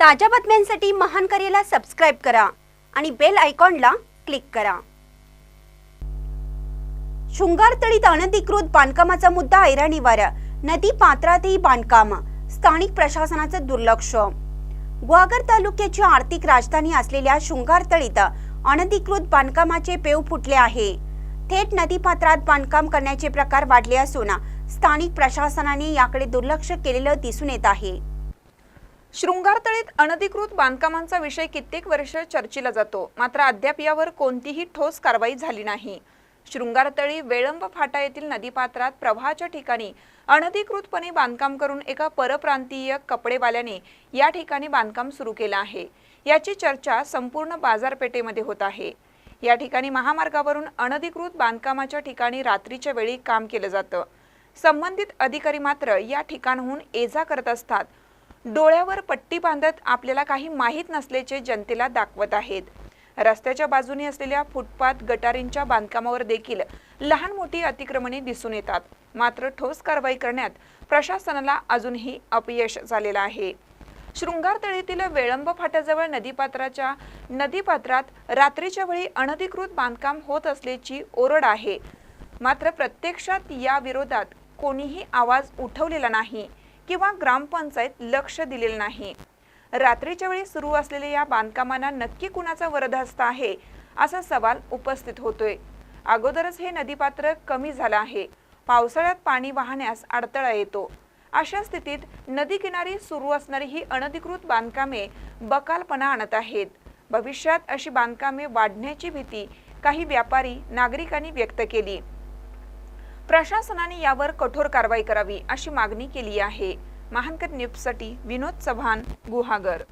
ताज्या बातम्यांसाठी महान करेला सबस्क्राईब करा आणि बेल आयकॉनला क्लिक करा. शृंगारतळीत अनधिकृत बांधकामाचा मुद्दा ऐराणी वारा नदी पात्रातही बांधकाम. स्थानिक प्रशासनाचं दुर्लक्ष. ग्वागर तालुक्याची आर्थिक राजधानी असलेल्या शृंगारतळीत अनधिकृत बांधकामाचे पेव फुटले आहे. थेट नदीपात्रात बांधकाम करण्याचे प्रकार वाढले असून स्थानिक प्रशासनाने याकडे दुर्लक्ष केलेलं दिसून येत आहे. शृंगारतळीत अनधिकृत बांधकामांचा विषय कित्येक वर्ष चर्चिला जातो. मात्र अद्याप यावर कोणतीही ठोस कारवाई झाली नाही. शृंगारतळी वेळंब फाटा येथील नदीपात्रात प्रवाहाच्या ठिकाणी अनधिकृतपणे बांधकाम करून एका परप्रांतीय कपडेवाल्याने या ठिकाणी बांधकाम सुरू केलं आहे. याची चर्चा संपूर्ण बाजारपेठेमध्ये होत आहे. या ठिकाणी महामार्गावरून अनधिकृत बांधकामाच्या ठिकाणी रात्रीच्या वेळी काम केलं जातं. संबंधित अधिकारी मात्र या ठिकाणाहून ये जा करत असतात. डोळ्यावर पट्टी बांधत आपल्याला काही माहीत नसल्याचे जनतेला दाखवत आहेत. रस्त्याच्या बाजूने असलेल्या फुटपाथ गटारींच्या बांधकामावर देखील लहान मोठी अतिक्रमणे दिसून येतात. मात्र ठोस कारवाई करण्यात प्रशासनाला अजूनही अपयश झालेलं आहे. शृंगारतळीतील वेळंब फाट्याजवळ नदीपात्राच्या नदीपात्रात रात्रीच्या वेळी अनधिकृत बांधकाम होत असल्याची ओरड आहे. मात्र प्रत्यक्षात या विरोधात कोणीही आवाज उठवलेला नाही. किंवा ग्रामपंचायत लक्ष दिलेलं नाही. रात्रीच्या वेळी सुरू असलेल्या या बांधकामांना नक्की कुणाचा वरदहस्त आहे असा सवाल उपस्थित होतोय. अगोदरच हे नदीपात्र कमी झालं आहे. पावसाळ्यात पाणी वाहण्यास अडथळा येतो. अशा स्थितीत नदी किनारी सुरू असणारी ही अनधिकृत बांधकामे बकालपणा आणत आहेत. भविष्यात अशी बांधकामे वाढण्याची भीती काही व्यापारी नागरिकांनी व्यक्त केली. प्रशासनाने यावर कठोर कारवाई करावी अशी मागणी केली आहे. महानकर न्यूजसाठी विनोद चव्हाण गुहागर.